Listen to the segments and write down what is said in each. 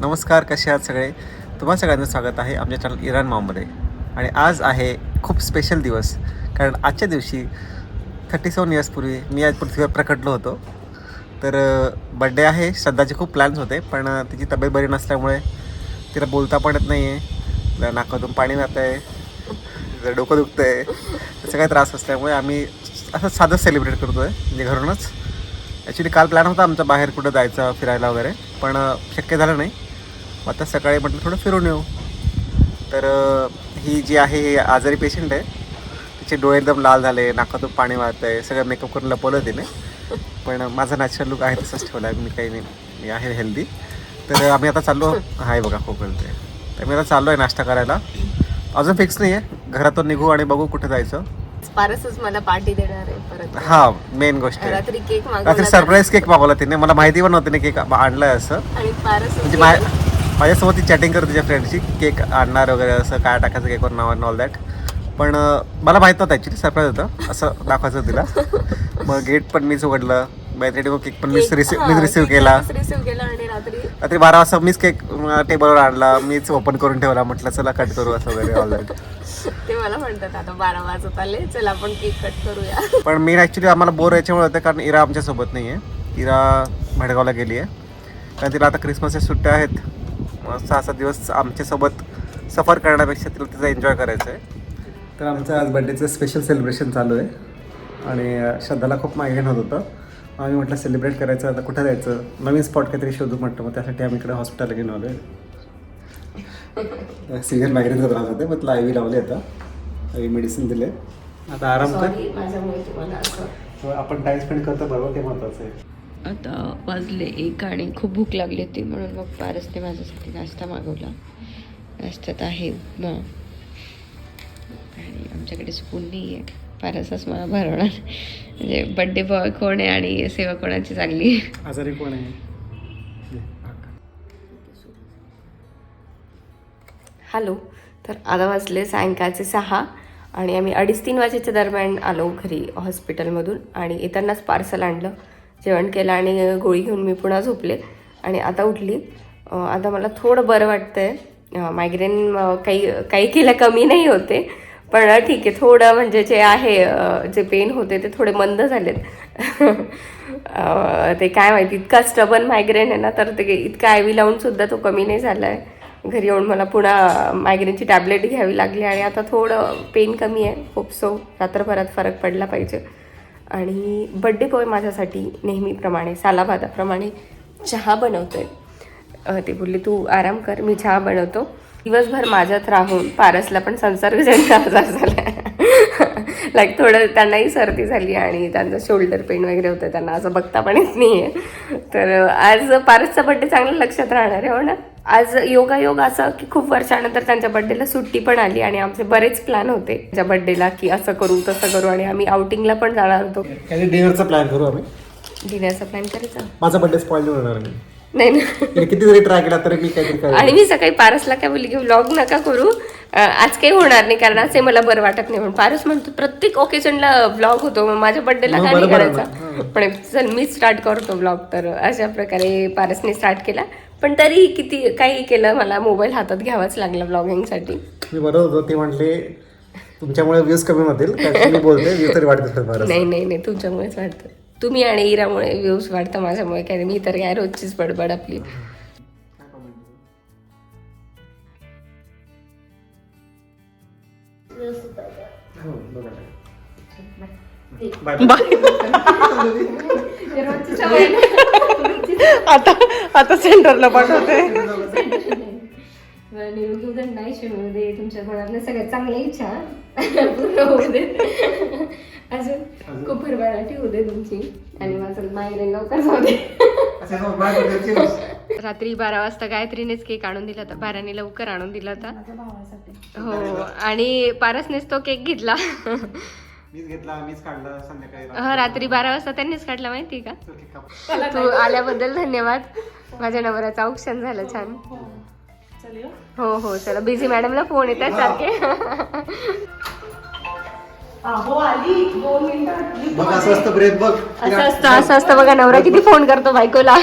नमस्कार कसे आहात सगळे? तुम्हा सगळ्यांचं स्वागत आहे आमच्या चॅनल इराण मॉममध्ये आणि आज आहे खूप स्पेशल दिवस कारण आजच्या दिवशी थर्टी सेवन इयर्सपूर्वी मी आज पृथ्वीवर प्रकटलो होतो. तर बड्डे आहे श्रद्धाचे खूप प्लॅन्स होते पण तिची तब्येत बरी नसल्यामुळे तिला बोलता पण येत नाही आहे नाकातून पाणी जात आहे डोकं दुखतं आहे सगळ्या त्रास असल्यामुळे आम्ही असं साधं सेलिब्रेट करतो आहे म्हणजे घरूनच. ॲक्च्युली काल प्लॅन होता आमचा बाहेर कुठं जायचं फिरायला वगैरे पण शक्य झालं नाही. मग आता सकाळी म्हटलं थोडं फिरून येऊ. तर ही जी आहे ही आजारी पेशंट आहे. तिचे डोळे एकदम लाल झाले नाकातून पाणी वाहत आहे सगळं मेकअप करून लपवलं तिने. पण माझा नॅचरल लुक आहे तसंच ठेवला आहे. मी काही नाही. मी आहे हेल्दी तर आम्ही आता चाललो. आहे बघा खोकलते तर मी आता चाललो आहे नाश्ता करायला. अजून फिक्स नाही आहे घरातून निघू आणि बघू कुठे जायचं. पारसच मला पार्टी देणार आहे परत. हा मेन गोष्ट आहे. रात्री केक रात्री मागवला सरप्राईज केक मागवला तिने. मला माहिती पण नव्हती केक आणलाय असं. आणि पारस म्हणजे माझ्यासोबत ती चॅटिंग करत तिच्या फ्रेंडशी केक आणणार वगैरे असं काय टाकायचं केकवर नाव ऑल दॅट पण मला माहीत नव्हतं ॲक्च्युली सरप्राईज होतं. असं दाखवायचं तिला. मग गेट पण मीच उघडलं. बॅटरी केक पण मीच रिसिव्ह मीच रिसिव्ह केला. आणि रात्री. बारा वाजता मीच केक टेबलवर आणला. मीच ओपन करून ठेवला. म्हटलं चला कट करू असं वगैरे ऑल दॅट ते मला म्हणतात आता बारा वाजत आले. चल आपण केक कट करूया. पण मी ॲक्च्युली आम्हाला बोर याच्यामुळे होतं कारण इरा आमच्यासोबत नाही आहे इरा भडगावला गेली आहे कारण तिला आता क्रिसमसच्या सुट्ट्या आहेत. मग सहा सात दिवस आमच्यासोबत सफर करण्यापेक्षा तिला तिचा एन्जॉय करायचं आहे तर आमचं आज बड्डेचं स्पेशल सेलिब्रेशन चालू आहे. आणि श्रद्धाला खूप मायग्रेन होत होतं. आम्ही म्हटलं सेलिब्रेट करायचं आता कुठं जायचं? नवीन स्पॉट काहीतरी शोधू म्हटलं मग त्यासाठी आम्ही इकडे हॉस्पिटलला घेऊन आलो आहे सिव्हिअर मायग्रेनचा त्रास होते मग तिला आय व्ही लावले आता. आय व्ही मेडिसिन दिले. आता आराम कर. आपण टाइम स्पेंड करतो बरोबर ते महत्वाचं आहे. आता वाजले एक आणि खूप भूक लागली होती म्हणून मग पारसने माझ्यासाठी नाश्ता मागवला. नाश्त्यात आहे उपमा. आणि आमच्याकडे स्पून नाही आहे पारसच मला भरवणार. म्हणजे बड्डे बॉय कोण आहे आणि सेवा कोणाची चांगली? आहे आजारी कोण आहे? हॅलो तर आता वाजले सायंकाळचे सहा आणि आम्ही अडीच तीन वाजेच्या दरम्यान आलो घरी हॉस्पिटलमधून आणि येतानाच पार्सल आणलं. जेवण केलं आणि गोळी घेऊन मी पुन्हा झोपले आणि आता उठली. आता मला थोडं बरं वाटतं आहे मायग्रेन काही काही केलं कमी नाही होते. पण ठीक आहे थोडं म्हणजे जे आहे जे पेन होते ते थोडे मंद झालेत. ते काय माहिती इतका स्टबन मायग्रेन आहे ना तर ते इतका आय लावूनसुद्धा तो कमी नाही झाला आहे घरी येऊन मला पुन्हा मायग्रेनची टॅबलेट घ्यावी लागली आणि आता थोडं पेन कमी आहे. होप सो रात्रभरात फरक पडला पाहिजे. आणि बड्डे बॉय माझ्यासाठी नेहमीप्रमाणे सालाबादाप्रमाणे चहा बनवतोय. आहे ते बोलले तू आराम कर मी चहा बनवतो. दिवसभर माझ्यात राहून पारसला पण संसर्गजन्य आजार झाला आहे लाईक थोडं त्यांनाही सर्दी झाली आणि त्यांचं शोल्डर पेन वगैरे होतं त्यांना असं बघता पण येत नाही आहे तर आज पारसचा बड्डे चांगला लक्षात राहणार आहे हो ना? आज योगायोग असं की खूप वर्षानंतर त्यांच्या बड्डेला सुट्टी पण आली आणि आमचे बरेच प्लॅन होते त्या बड्डेला की असं करू तसं करू आणि आम्ही आउटिंगला पण जाणार होतो. डिनरचा प्लॅन करू आम्ही? डिनरचा प्लॅन करायचा? माझा बड्डे स्पॉइल होणार नाही नाही. ना किती जरी ट्राय केला तरी मी काहीतरी करेन. आणि मी सकाळी पारसला काय बोलली की व्लॉग नका करू. अं, आज काही होणार नाही कारण असे मला बरं वाटत नाही. म्हणून पारस म्हणतो प्रत्येक ओकेजनला व्लॉग होतो मग माझ्या बर्थडेला मग काय नाही बरोबर आहे करायचा? पण चल मी स्टार्ट करतो व्लॉग तर अशा प्रकारे पारसने स्टार्ट केला. पण तरी किती काही केलं मला मोबाईल हातात घ्यावाच लागला व्लॉगिंगसाठी मी बरोबर होतो ते म्हटले तुमच्यामुळे व्ह्यूज कमी होतील मी बोलते तरी नाही नाही नाही तुमच्यामुळेच वाटतं तुम्ही आणि इरामुळे व्ह्यूज वाढतं माझ्यामुळे काय मी तर काय रोजचीच बडबड आपली. आता आता सेंटरला पाठवते. निरोगी उदंड आयुष्य मिळू दे तुमच्या मनातल्या सगळ्यात चांगल्या इच्छा पूर्ण होऊ दे. अजून खूप भरभराटी होऊ दे तुमची. आणि माझं मायग्रेन लवकर जाऊ दे. रात्री बारा वाजता गायत्रीनेच केक आणून दिला होता. बाराने लवकर आणून दिला होता. हो आणि पारसनेच तो केक घेतला. मीच घेतला मीच काढला संध्याकाळी हा, रात्री बारा वाजता त्यांनीच काढला माहिती का? तू आल्याबद्दल धन्यवाद. माझ्या नवऱ्याचं औक्षण झालं छान. हो हो चला. बिझी मॅडमला फोन येतात सारखे. हो आली. दोन मिनिटं बघ असं असतं ब्रेक बघ. असं असतं असं असतं बघा. नवरा किती फोन करतो बायकोला.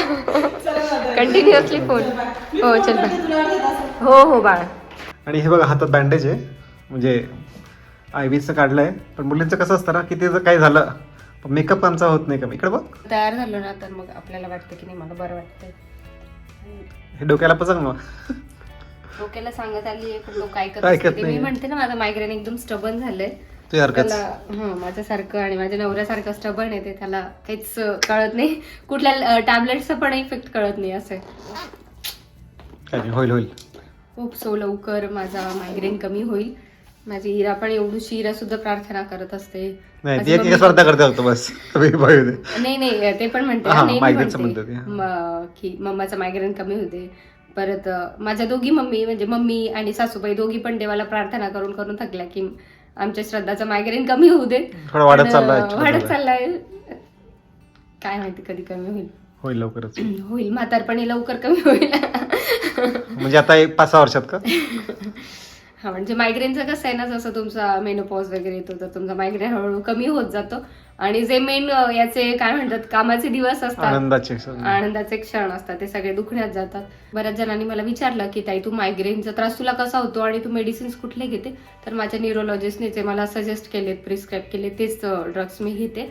कंटिन्युअसली फोन हो चल हो हो बाळ. आणि हे बघा हातात बँडेज आहे. म्हणजे आय व्हीचं काढलं आहे पण मुलींचं कसं असतं ना किती जर काही झालं मेकअप आमचा होत नाही कमी. इकडे बघ. तयार झालो ना तर मग आपल्याला वाटतं की नाही मला बरं वाटतंय. हे डोक्याला पचंग मग. डोक्याला सांगत आली आहे पण लोक ऐकत ऐकत मी नाही. म्हणते ना माझं मायग्रेन एकदम स्टबन झालंय. तुझी हरकत. त्याला हं, माझ्यासारखं आणि माझ्या नवऱ्यासारखं स्टबन आहे ते त्याला काहीच अं, कळत नाही. कुठल्या टॅबलेटचा पण इफेक्ट कळत नाही असं. आहे. काय नाही होईल होईल. खूप सो लवकर माझा मायग्रेन कमी होईल. माझी हिरा पण एवढीशी हिरा सुद्धा प्रार्थना करत असते. नाही माझी ती एक मम्मी- स्पर्धा करते होतो बस. कमी भाई होते नाही नाही ते पण म्हणते हा, migraine. म- की मम्माचा मायग्रेन कमी होते. परत माझ्या दोघी मम्मी म्हणजे मम्मी आणि सासूबाई दोघी पण देवाला प्रार्थना करून करून थकल्या की आमच्या श्रद्धाचा मायग्रेन कमी होऊ दे वाढत चाललाय, काय माहिती कधी कमी होईल. होईल लवकरच. होईल म्हातारपणी लवकर कमी होईल. म्हणजे आता एक पाच सहा वर्षात का? हा म्हणजे मायग्रेनचं कसं आहे ना जसं तुमचा मेनोपॉज वगैरे येतो तर तुमचा मायग्रेन हळूहळू कमी होत जातो. आणि जे मेन याचे काय म्हणतात कामाचे दिवस असतात. आनंदाचे क्षण. आनंदाचे क्षण असतात ते सगळे दुखण्यात जातात. बऱ्याच जणांनी मला विचारलं की ताई तू मायग्रेनचा त्रास तुला कसा होतो आणि तू मेडिसिन्स कुठले घेते? तर माझ्या न्यूरोलॉजिस्टने जे मला सजेस्ट केलेत प्रिस्क्राईब केले तेच ड्रग्स मी घेते.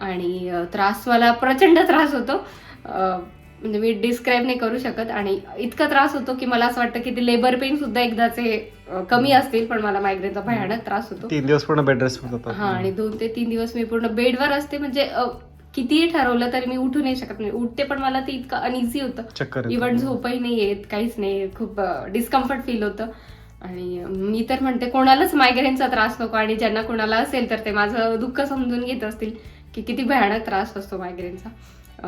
आणि त्रास मला प्रचंड त्रास होतो. म्हणजे मी डिस्क्राईब नाही करू शकत आणि इतका त्रास होतो की मला असं वाटतं की ते लेबर पेन सुद्धा एकदाचे कमी असतील पण मला मायग्रेनचा भयानक त्रास होतो. तीन दिवस पूर्ण बेड रेस्ट होत हा आणि दोन ते तीन दिवस मी पूर्ण बेडवर असते म्हणजे कितीही ठरवलं तरी मी उठू नाही शकत. नाही उठते पण मला ते इतकं अनइझी होतं. इव्हन झोपही नाही येत काहीच नाही खूप डिस्कम्फर्ट फील होतं. आणि मी तर म्हणते कोणालाच मायग्रेनचा त्रास नको आणि ज्यांना कोणाला असेल तर ते माझं दुःख समजून घेत असतील की किती भयानक त्रास असतो मायग्रेनचा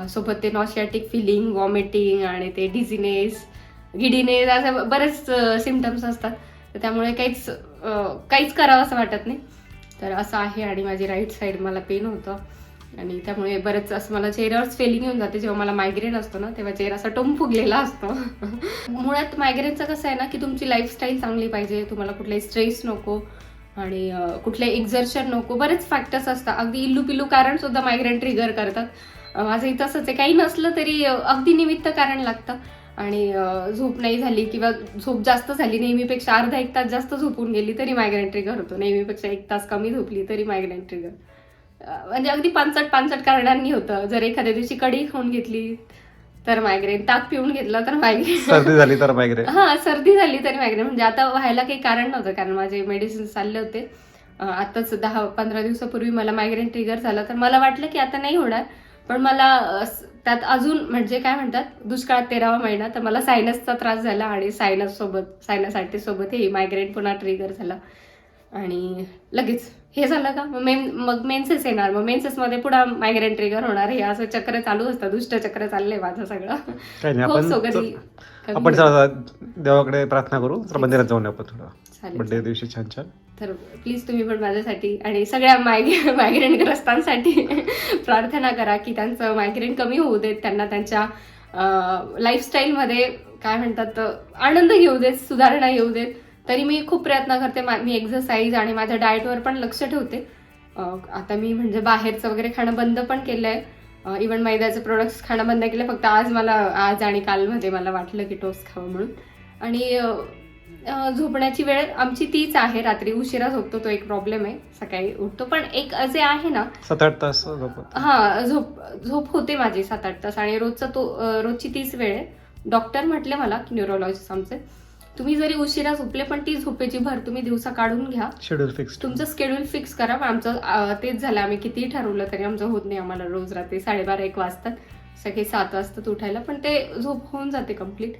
सोबत ते नॉशियाटिक फिलिंग वॉमिटिंग आणि ते डिझिनेस गिडीनेस असे बरेच सिमटम्स असतात. तर त्यामुळे काहीच काहीच करावं असं वाटत नाही. तर असं आहे आणि माझी राईट साईड मला पेन होतं. आणि त्यामुळे बरेच असं मला चेहऱ्यावर स्वेलिंग येऊन जाते. जेव्हा मला मायग्रेन असतो ना तेव्हा चेहरा असा टोम फुगलेला असतो. मुळात मायग्रेनचं कसं आहे ना की तुमची लाईफस्टाईल चांगली पाहिजे. तुम्हाला कुठलाही स्ट्रेस नको आणि कुठले एक्झर्शन नको. बरेच फॅक्टर्स असतात. अगदी इल्लू पिल्लू कारण सुद्धा मायग्रेन ट्रिगर करतात. माझंही तसंच आहे. काही नसलं तरी अगदी निमित्त कारण लागतं. आणि झोप नाही झाली किंवा झोप जास्त झाली नेहमीपेक्षा अर्धा एक तास जास्त झोपून गेली तरी मायग्रेन ट्रिगर होतो. नेहमीपेक्षा एक तास कमी झोपली तरी मायग्रेन ट्रिगर म्हणजे अगदी पानसट पानसट कारणांनी होतं. जर एखाद्या दिवशी कढी खाऊन घेतली तर मायग्रेन ताक पिऊन घेतलं तर मायग्रेन सर्दी झाली तर मायग्रेन हा सर्दी झाली तरी मायग्रेन म्हणजे आता व्हायला काही कारण नव्हतं कारण माझे मेडिसिन चालले होते. आताच दहा पंधरा दिवसापूर्वी मला मायग्रेन ट्रिगर झालं. तर मला वाटलं की आता नाही होणार. पण मला त्यात अजून म्हणजे काय म्हणतात दुष्काळात तेरावा महिना तर मला सायनसचा त्रास झाला आणि सायनस सोबत सोबत हे मायग्रेन पुन्हा ट्रिगर झाला. आणि लगेच हे झालं का? मग मेन मग मेन्सेस येणार. मग मेन्सेसमध्ये पुढे मायग्रेन ट्रिगर होणार. हे असं चक्र चालू असतं. दुष्ट चक्र चाललंय माझं सगळं. आपण देवाकडे प्रार्थना करू. मंदिरात जाऊन आपण थोडं. बड्डे दिवशी छान छान. तर प्लीज तुम्ही पण माझ्यासाठी आणि सगळ्या मायग्रे मायग्रेनग्रस्तांसाठी प्रार्थना करा की त्यांचं मायग्रेन कमी होऊ देत त्यांना त्यांच्या लाईफस्टाईलमध्ये काय म्हणतात आनंद घेऊ देत सुधारणा येऊ देत. तरी मी खूप प्रयत्न करते मा- मी एक्झरसाईज आणि माझ्या डाएटवर पण लक्ष ठेवते. आता मी म्हणजे बाहेरचं वगैरे खाणं बंद पण केलं आहे इवन मैद्याचे प्रोडक्ट्स खाणं बंद केले फक्त आज मला आज आणि कालमध्ये मला वाटलं की टोस्ट खावं म्हणून. आणि झोपण्याची वेळ आमची तीच आहे रात्री. उशिरा झोपतो तो एक प्रॉब्लेम आहे. सकाळी उठतो. पण एक जे आहे ना सात आठ तास. हा झोप झोप होते माझी सात आठ तास. आणि रोजचा तो रोजची तीच वेळ आहे. डॉक्टर म्हटले मला की न्यूरोलॉजिस्ट आमचे तुम्ही जरी उशिरा झोपले पण ती झोपेची भर तुम्ही दिवसा काढून घ्या. शेड्यूल फिक्स तुमचं स्केड्यूल फिक्स करा. आमचं तेच झालं. आम्ही कितीही ठरवलं तरी आमचं होत नाही आम्हाला रोज रात्री साडेबारा एक वाजतात सकाळी सात वाजतात उठायला. पण ते झोप होऊन जाते कंप्लीट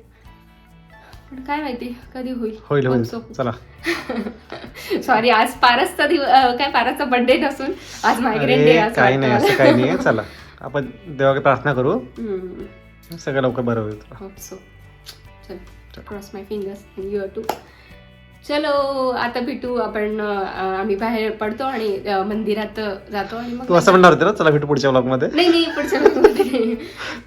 पण काय माहिती कधी होईल. होईल. चला. सॉरी आज पारसचा दिवस काय पारसचा बर्थडे नसून आज मायग्रेन डे अरे काही नाही असं काही नाही. चला. आपण देवाकडे प्रार्थना करू. सगळं लवकर बरं होईल तुला. होप सो चल cross my fingers your too चलो आता भेटू आपण आम्ही बाहेर पडतो आणि मंदिरात जातो आणि मग तू असं म्हणणार होते ना चला भेटू पुढच्या ब्लॉगमध्ये नाही नाही पुढच्या ऋतूमध्ये नाही.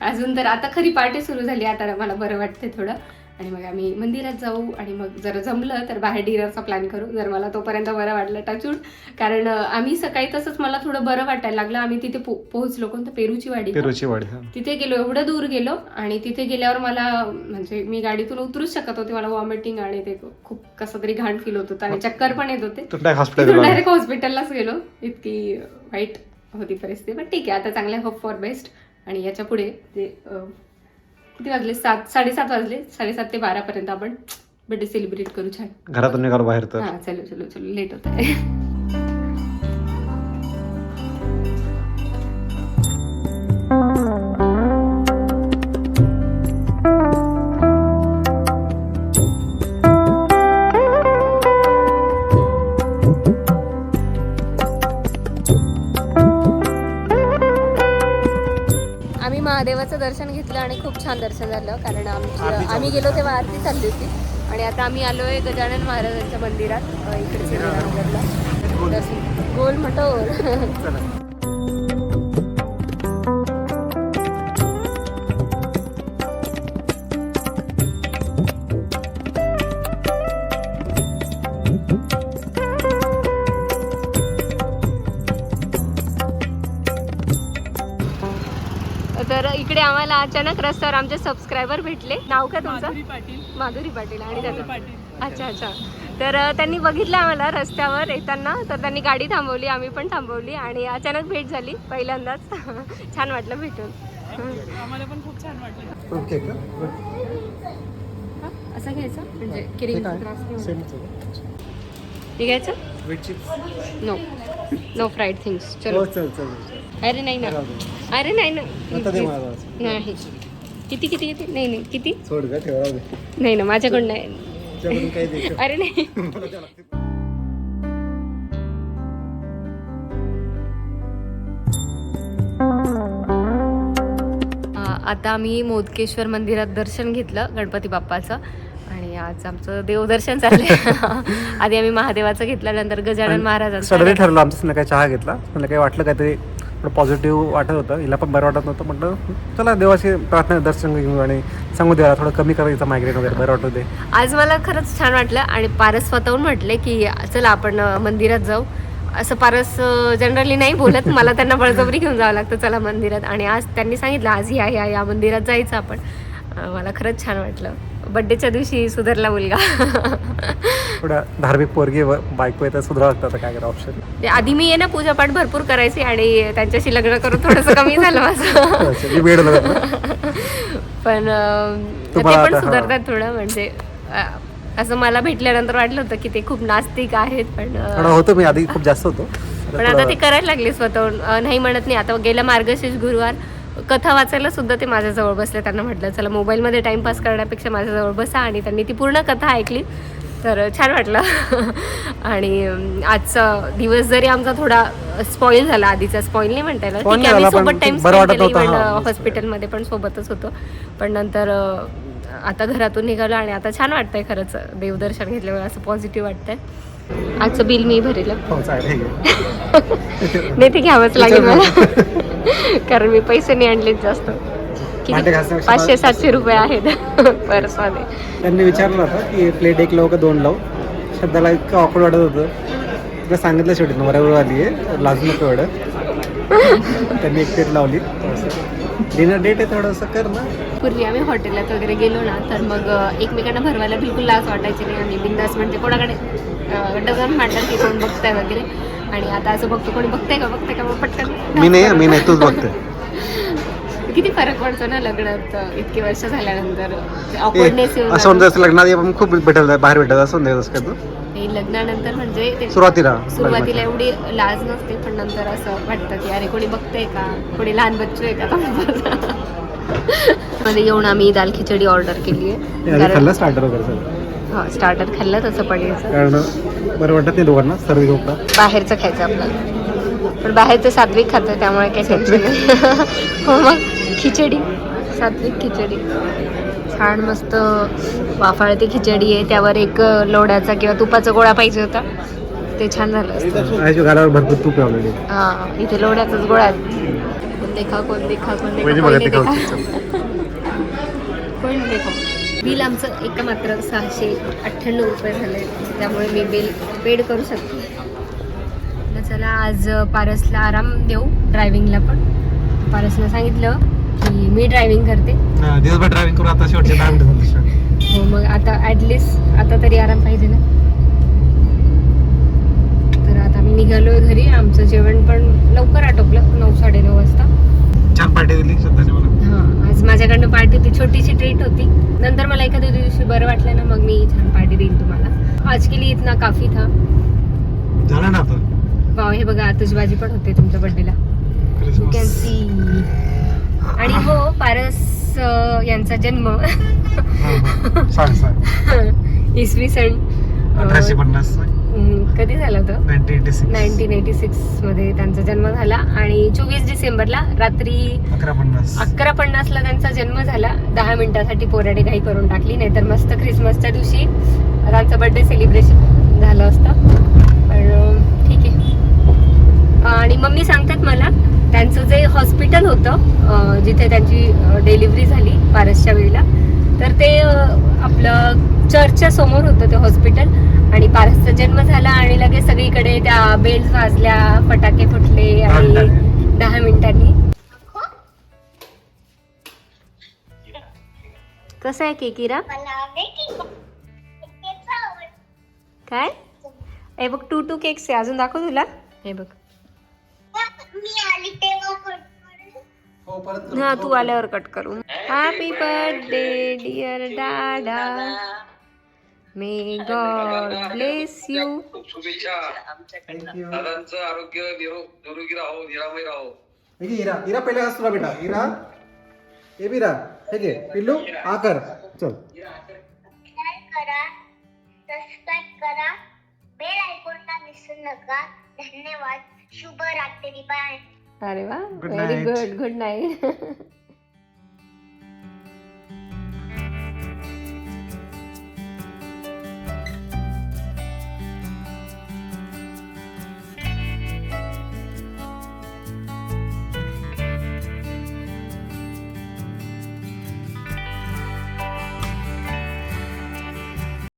अजून तर आता खरी पार्टी सुरू झाली आता मला बरं वाटते थोडं. आणि मग आम्ही मंदिरात जाऊ आणि मग जर जमलं तर बाहेर डिनरचा प्लॅन करू. जर मला तोपर्यंत बरं वाटलं टचूड कारण आम्ही सकाळी तसंच मला थोडं बरं वाटायला लागलं. आम्ही तिथे पो पोहोचलो कोणतं? पेरूची वाडी? पेरूची वाडी तिथे गेलो एवढं दूर गेलो आणि तिथे गेल्यावर मला म्हणजे मी गाडीतून उतरूच शकत होते. मला वॉमिटिंग आणि ते खूप कसं तरी घाण फील होत होतं आणि चक्कर पण येत होते. डायरेक्ट हॉस्पिटललाच गेलो. इतकी वाईट होती परिस्थिती. पण ठीक आहे आता चांगलं होप फॉर बेस्ट आणि याच्यापुढे ते किती वाजले? सात साडेसात वाजले. साडेसात ते बारापर्यंत आपण बर्थडे सेलिब्रेट करू छान. घरातून निघालो बाहेर तर. हा चलो चलो चलो. लेट होत महादेवाचं दर्शन घेतलं आणि खूप छान दर्शन झालं कारण आमची आम्ही गेलो तेव्हा आरती चालली होती. आणि आता आम्ही आलोय गजानन महाराजांच्या मंदिरात इकडे गोल. मटोर आम्हाला अचानक रस्त्यावर आमचे सबस्क्रायबर भेटले. नाव का तुमचं? माधुरी पाटील. माधुरी पाटील आणि पाटील. अच्छा अच्छा. तर त्यांनी बघितलं आम्हाला रस्त्यावर येताना. तर त्यांनी गाडी थांबवली आम्ही पण थांबवली आणि अचानक भेट झाली पहिल्यांदाच. छान वाटलं भेटून. आम्हाला पण खूप छान वाटलं. ओके का? हा, असं घ्यायचं? म्हणजे त्रास घ्यायचं? नो नो फ्राईड थिंग्स चलो. हो चल चल अरे नाही ना. अरे नाही ना. नाही. किती किती किती? नाही नाही. किती? सोड का ठेवा नाही ना माझ्याकडून नाही. अरे नाही. आता आम्ही मोदकेश्वर मंदिरात दर्शन घेतलं गणपती बाप्पाचं. आज आमचं देवदर्शन चाललंय. आधी आम्ही महादेवाचं घेतलं नंतर गजानन महाराजांचं सडनली ठरलं आमचं संध्याकाळी चहा घेतला. संध्याकाळी वाटलं काहीतरी थोडं पॉझिटिव्ह वाटत होतं. हिला पण बरं वाटत नव्हतं. म्हटलं चला देवाची प्रार्थना दर्शन घेऊ आणि सांगू द्या थोडं कमी करायचं मायग्रेन वगैरे बरं वाटू दे. आज मला खरंच छान वाटलं आणि पारस स्वतःहून म्हटले की चला आपण अ, मंदिरात जाऊ. असं पारस जनरली नाही बोलत. मला त्यांना बळजबरी घेऊन जावं लागतं. चला मंदिरात. आणि आज त्यांनी सांगितलं आज या या या मंदिरात जायचं आपण. अ, मला खरंच छान वाटलं. बड्डेच्या दिवशी सुधारला मुलगा. थोडा धार्मिक पोरगी बायको येतात सुधारावं लागतं आता काय करा ऑप्शन ते आधी मी आहे ना पूजापाठ भरपूर करायची आणि त्यांच्याशी लग्न करून थोडंसं कमी झालं माझं. वेळ ना. पण ते पण सुधारतात थोडं म्हणजे असं मला भेटल्यानंतर वाटलं होतं की ते खूप नास्तिक आहेत पण होतो मी आधी खूप जास्त होतो. पण आता ते करायला लागले स्वतःहून. अं, नाही म्हणत नाही आता गेल्या मार्गशीर्ष गुरुवार. कथा वाचायला सुद्धा ते माझ्याजवळ बसले. त्यांना म्हटलं चला मोबाईलमध्ये टाइमपास करण्यापेक्षा माझ्याजवळ बसा आणि त्यांनी ती पूर्ण कथा ऐकली. तर छान वाटलं. आणि आजचा दिवस जरी आमचा थोडा स्पॉईल झाला आधीचा स्पॉईल नाही म्हणता येणार ठीक आहे आम्ही सोबत टाइम इव्हन हां. हॉस्पिटलमध्ये पण सोबतच होतो. पण नंतर आता घरातून निघालो आणि आता छान वाटतंय खरंच देवदर्शन घेतल्यावर असं पॉझिटिव्ह वाटतंय. आजचं बिल मी भरेल. हो. नाही ते घ्यावंच लागेल मला. कारण मी पैसे नाही आणलेत जास्त. पाचशे सातशे रुपये आहेत. पर्समध्ये त्यांनी विचारलं होतं की प्लेट एक लावू का दोन लावू? शब्दाला इतकं ऑकवर्ड वाटत होतं. तिला सांगितलं शेवटी नवऱ्यावर आली आहे. लाजू नको एवढं. त्यांनी एक प्लेट लावली. डिनर डेट आहे थोडंसं कर ना. पूर्वी आम्ही हॉटेलात वगैरे गेलो ना तर मग एकमेकांना भरवायला बिलकुल लाज वाटायची नाही. आणि बिंदास म्हणजे कोणाकडे? डझन मांडतात की कोण बघताय वगैरे. आणि आता असं बघतो कोणी बघताय का बघताय का? मग पटकन. मी नाही मी नाही तूच बघते. किती फरक पडतो ना लग्नात इतकी वर्ष झाल्यानंतर. ऑकवर्डनेस असं म्हणतं असं लग्नात आपण खूप भेटत बाहेर भेटत असं नाही तसं काय तू? नाही, लग्नानंतर म्हणजे सुरुवातीला सुरुवातीला एवढी लाज नसते पण नंतर असं वाटतं की अरे कोणी बघतंय का? कोणी लहान बच्चू आहे का? मध्ये येऊन आम्ही दाल खिचडी ऑर्डर केली आहे स्टार्टर वगैरे हा स्टार्टर खाल्लं तसं पनीरचं. कारण बरं वाटत नाही दोघांना सर्व बाहेरचं खायचं आपल्याला. पण बाहेरचं सात्विक खातं त्यामुळे काही टेन्शन नाही. हो मग खिचडी. सात्विक खिचडी. छान मस्त वाफाळती खिचडी आहे. त्यावर एक लोण्याचा किंवा तुपाचा गोळा पाहिजे होता. ते छान झालं असतं. घालावर भरपूर तूप हा इथे लोण्याचाच गोळा आहे. कोण देखा कोण देखा कोण देखा कोण देखा? बिल आमचं एक मात्र सहाशे अठ्ठ्याण्णव रुपये झाले त्यामुळे मी बिल पेड करू शकते. चला आज पारसला आराम देऊ ड्रायव्हिंगला पण. पारसला सांगितलं की मी ड्रायव्हिंग करते. दिवसभर ड्रायव्हिंग करून आता शेवटचे दहा मिनिटं झाली हो मग आता ॲटलिस्ट आता तरी आराम पाहिजे ना. तर आता आम्ही निघालोय घरी. आमचं जेवण पण लवकर आटोपलं नऊ साडेनऊ वाजता. छान पार्टी दिली मला. आज माझ्याकडनं पार्टी होती छोटीशी ट्रीट होती. नंतर मला एखाद्या दिवशी बरं वाटलं ना मग मी छान पार्टी देईन तुम्हाला. आज के लिए इतना काफी था. झालं ना वाव हे बघा आतषबाजी पण होते तुमच्या बर्थडेला यू कॅन सी आणि हो पारस अं, यांचा जन्म. सांग सांग. इसवी सन अठराशे पन्नास कधी झाला होता? Nineteen eighty six. मध्ये त्यांचा जन्म झाला आणि चोवीस डिसेंबरला रात्री अकरा पन्नास. पन्नासला त्यांचा जन्म झाला. दहा मिनिटासाठी पोराडे घाई करून टाकली नाहीतर मस्त ख्रिसमसच्या दिवशी त्यांचं बर्थडे सेलिब्रेशन झालं असतं. पण ठीक आहे. आणि मम्मी सांगतात मला त्यांचं जे हॉस्पिटल होतं जिथे त्यांची डिलिव्हरी झाली पारसच्या वेळेला तर ते आपलं चर्चच्या समोर होतं ते हॉस्पिटल. आणि पारसचा जन्म झाला आणि लगेच सगळीकडे त्या बेल्स वाजल्या फटाके फुटले आणि मिनिटांनी. दहा मिनिटांनी. कसं आहे केकिरा काय? हे बघ टू टू केक्स आहे. अजून दाखव तुला. हे बघ. हो परत हा तू आल्यावर कट करू. Happy birthday dear Dada may God bless you खूप शुभेच्छा. दादांचं आरोग्य निरो- निरोगी राहो निरामय राहो. पहिले असतो बेटा? हे बिरा हे घे. पिल्लू आकर चल. करा? सबस्क्राईब करा. बेल आयकॉनला विसरू नका. धन्यवाद. शुभ रात्री. बाय अरे वा. Good very night. Good good night